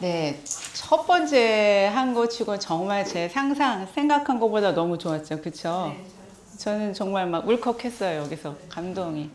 네, 첫 번째 한 거 치고 정말 제 상상, 생각한 것보다 너무 좋았죠. 그쵸? 저는 정말 막 울컥했어요. 여기서 감동이.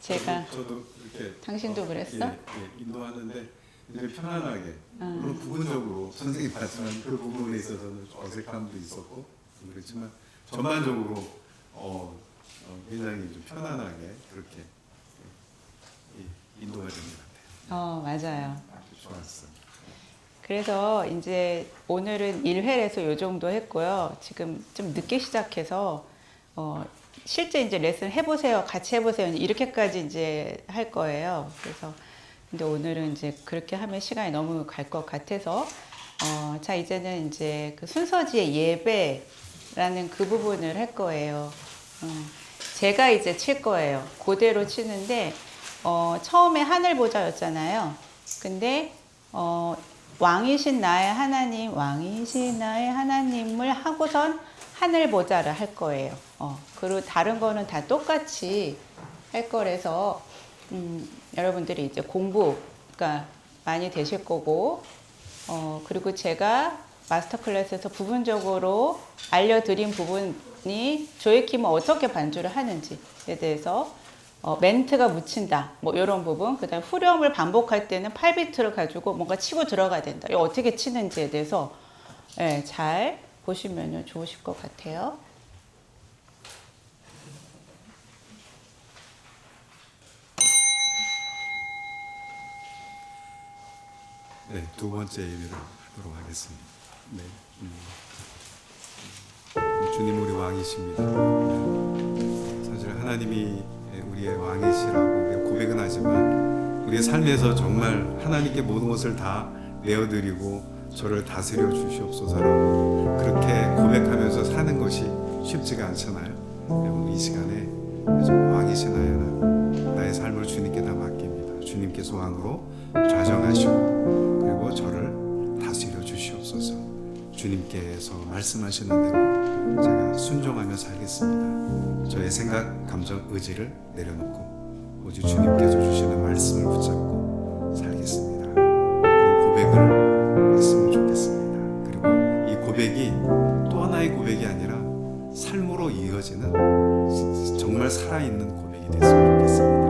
제가 저도, 저도 이렇게 당신도 그랬어? 예, 예, 인도하는데 굉장히 편안하게 물론 부분적으로 선생님 말씀한 그 부분에 있어서는 좀 어색함도 있었고 그렇지만 전반적으로 어, 어, 굉장히 좀 편안하게 그렇게 예, 이- 인도가 된 것 같아요. 어, 맞아요. 아주 좋았어요. 그래서 이제 오늘은 1회에서 요 정도 했고요. 지금 좀 늦게 시작해서 어, 실제 이제 레슨 해보세요, 같이 해보세요 이렇게까지 이제 할 거예요. 그래서 근데 오늘은 이제 그렇게 하면 시간이 너무 갈 것 같아서 어, 자 이제는 이제 그 순서지의 예배라는 그 부분을 할 거예요. 음, 제가 이제 칠 거예요. 그대로 치는데 어, 처음에 하늘 보자였잖아요. 근데 어, 왕이신 나의 하나님, 왕이신 나의 하나님을 하고선 하늘 보자를 할 거예요. 어, 그리고 다른 거는 다 똑같이 할 거라서 음, 여러분들이 이제 공부가 많이 되실 거고 어, 그리고 제가 마스터 클래스에서 부분적으로 알려드린 부분이 조이킴은 어떻게 반주를 하는지에 대해서 어, 멘트가 묻힌다. 뭐 이런 부분. 그 다음 후렴을 반복할 때는 8비트를 가지고 뭔가 치고 들어가야 된다. 이거 어떻게 치는지에 대해서 예, 잘 보시면 좋으실 것 같아요. 네, 두 번째 예배를 하도록 하겠습니다. 네, 음, 주님 우리 왕이십니다. 사실 하나님이 우리의 왕이시라고 우리가 고백은 하지만 우리의 삶에서 정말 하나님께 모든 것을 다 내어드리고 저를 다스려 주시옵소서라고 그렇게 고백하면서 사는 것이 쉽지가 않잖아요. 네, 오늘 이 시간에 하나님, 나의 삶을 주님께 다 맡깁니다. 주님께서 왕으로 좌정하시고 주님께서 말씀하시는 대로 제가 순종하며 살겠습니다. 저의 생각, 감정, 의지를 내려놓고 오직 주님께서 주시는 말씀을 붙잡고 살겠습니다. 그런 고백을 했으면 좋겠습니다. 그리고 이 고백이 또 하나의 고백이 아니라 삶으로 이어지는 정말 살아있는 고백이 됐으면 좋겠습니다.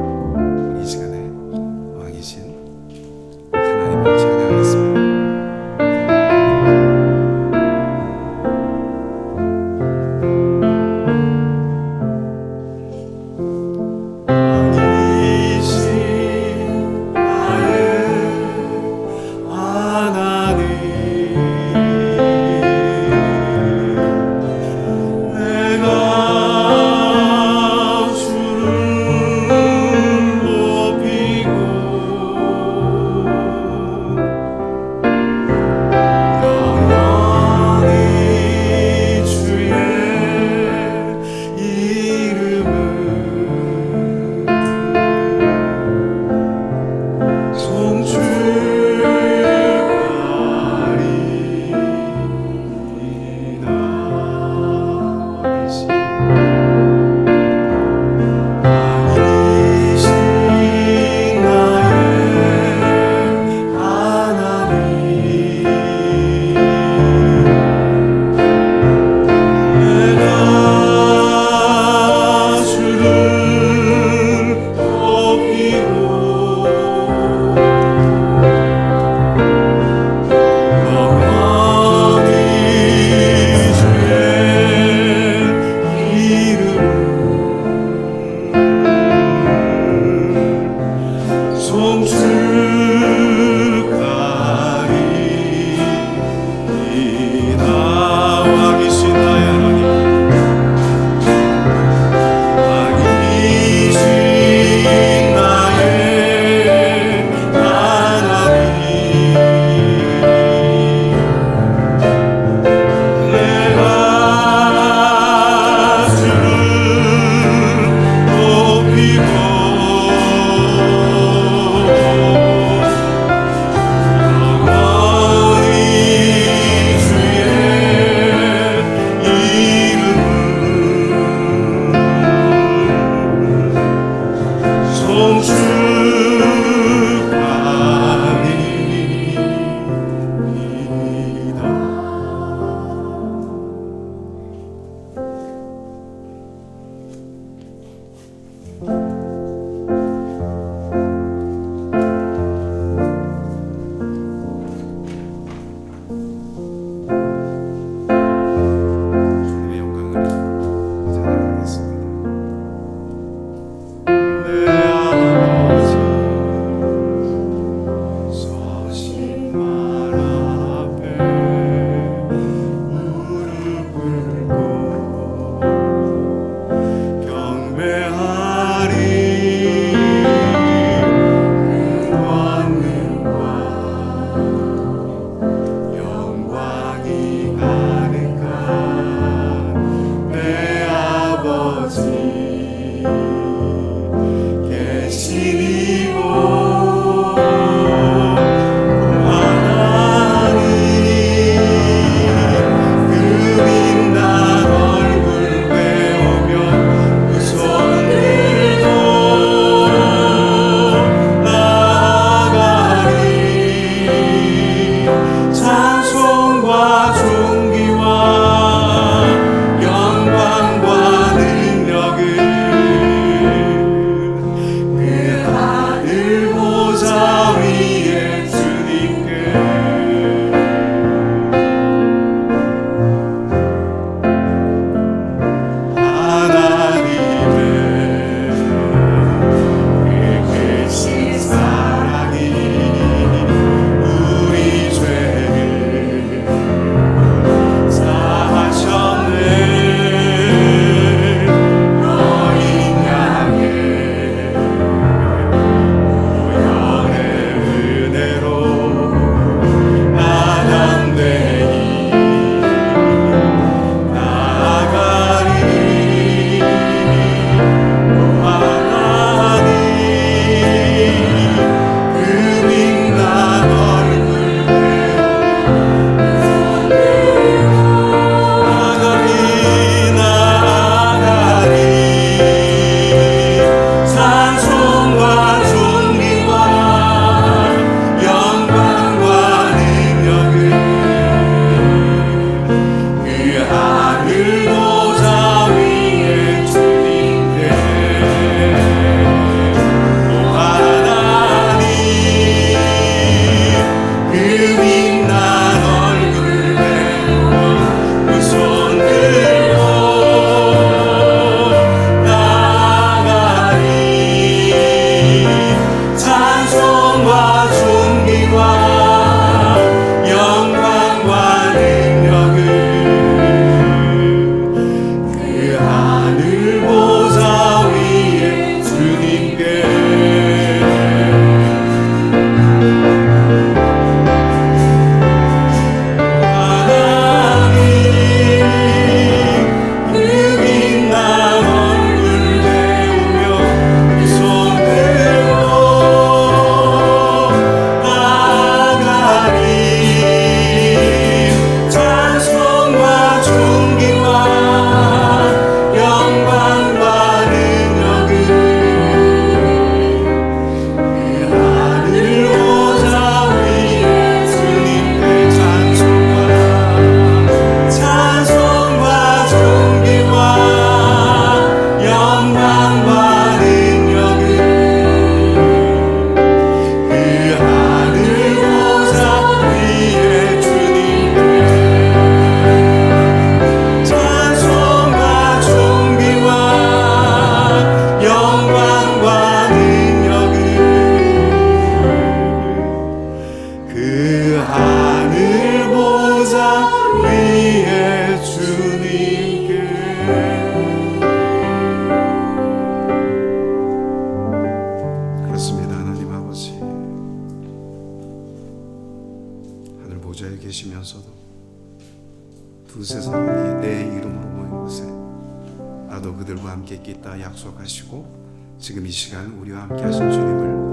함께 있겠다 약속하시고 지금 이 시간 우리와 함께 하신 주님을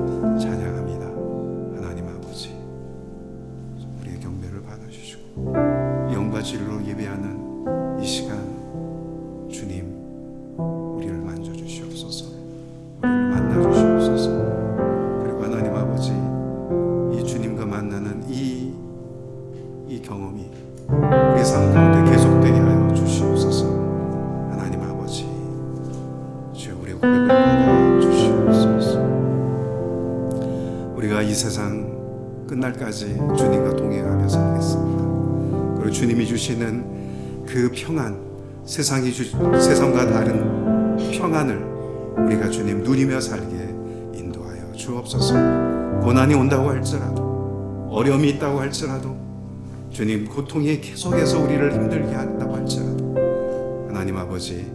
끝날까지 주님과 동행하며 살겠습니다. 그리고 주님이 주시는 그 평안 세상이 주, 세상과 다른 평안을 우리가 주님 누리며 살게 인도하여 주옵소서. 고난이 온다고 할지라도 어려움이 있다고 할지라도 주님 고통이 계속해서 우리를 힘들게 한다고 할지라도 하나님 아버지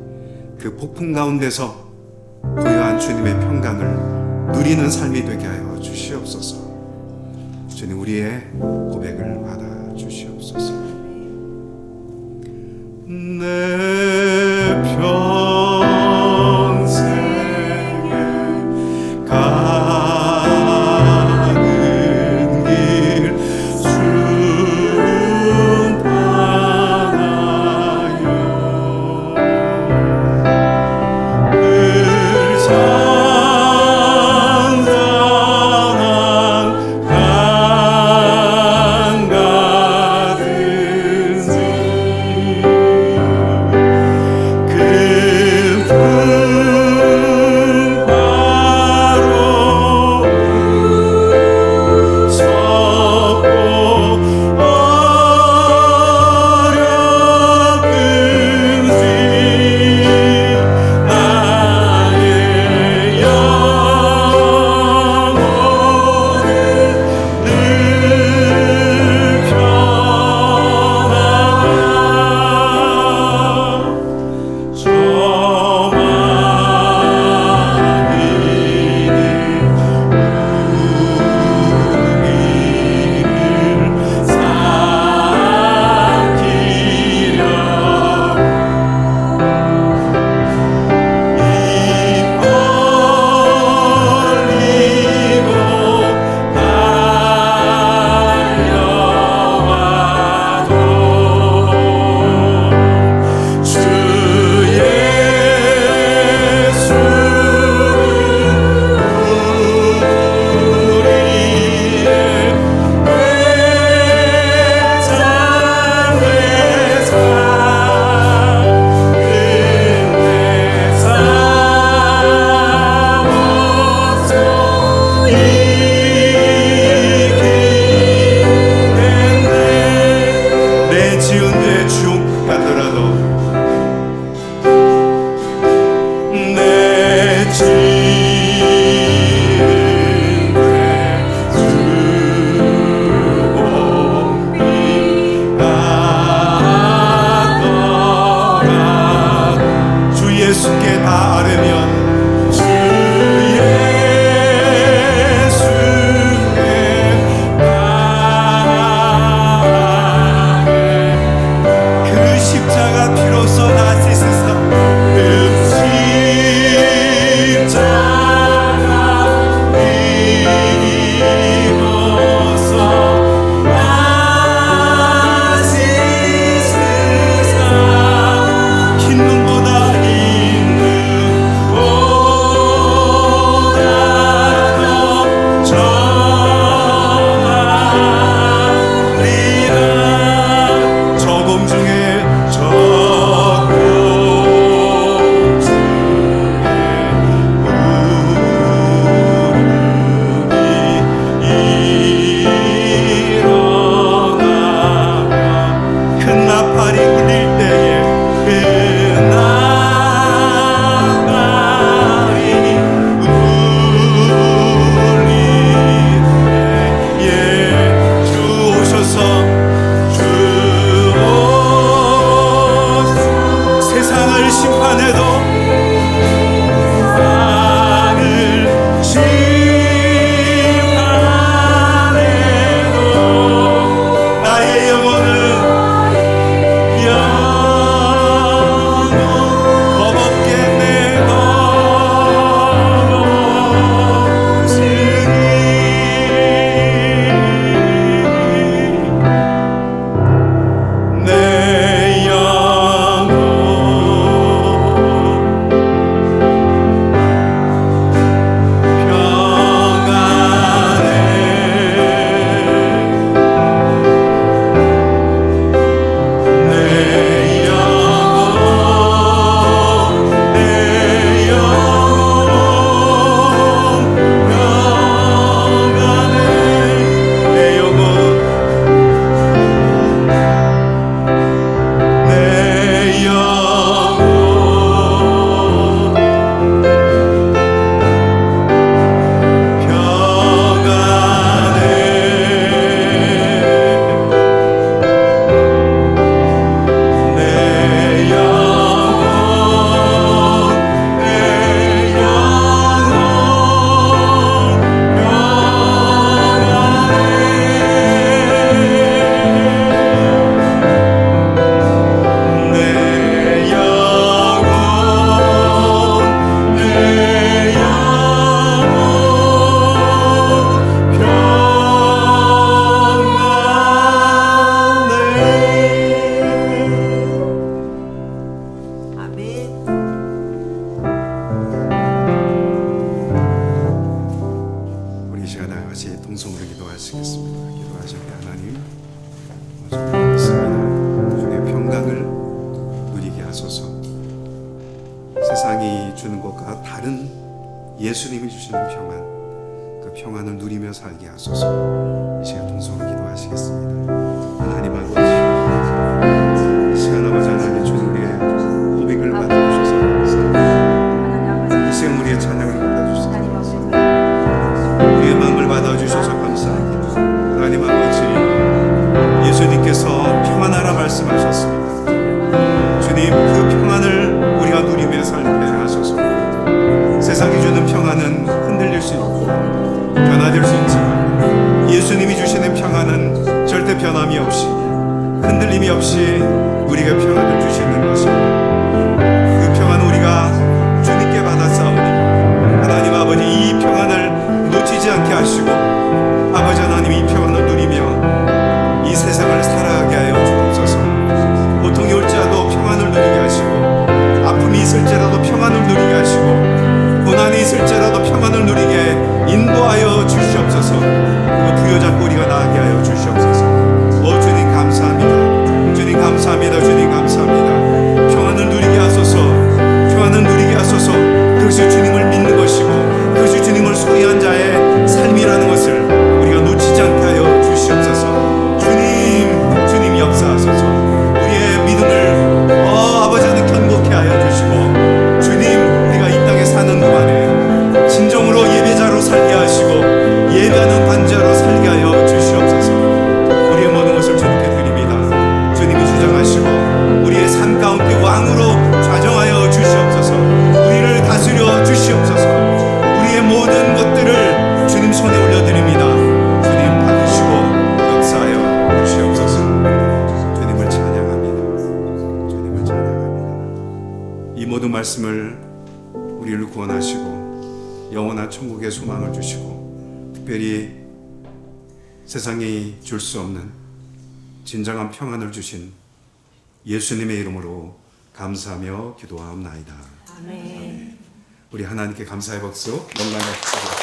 그 폭풍 가운데서 고요한 주님의 평강을 누리는 삶이 되게 하여 주시옵소서 주님 우리의 고백을 받아 주시옵소서 예수님이 주시는 평안, 그 평안을 누리며 살게 하소서. 이 시간 동성으로 기도하시겠습니다. 아, 하나님 아버지, 시간 아버지 하나님 주님 다 될 수 있지만 예수님이 주시는 평안은 절대 변함이 없이 흔들림이 없이 우리가 평안을 주시는 것입니다. 모든 것들을 주님 손에 올려드립니다. 주님 받으시고 역사하여 주시옵소서. 주님을 찬양합니다. 주님을 찬양합니다. 이 모든 말씀을 우리를 구원하시고 영원한 천국의 소망을 주시고 특별히 세상이 줄 수 없는 진정한 평안을 주신 예수님의 이름으로 감사하며 기도하옵나이다. 아멘. 아멘. 우리 하나님께 감사의 박수, 영광의 박수.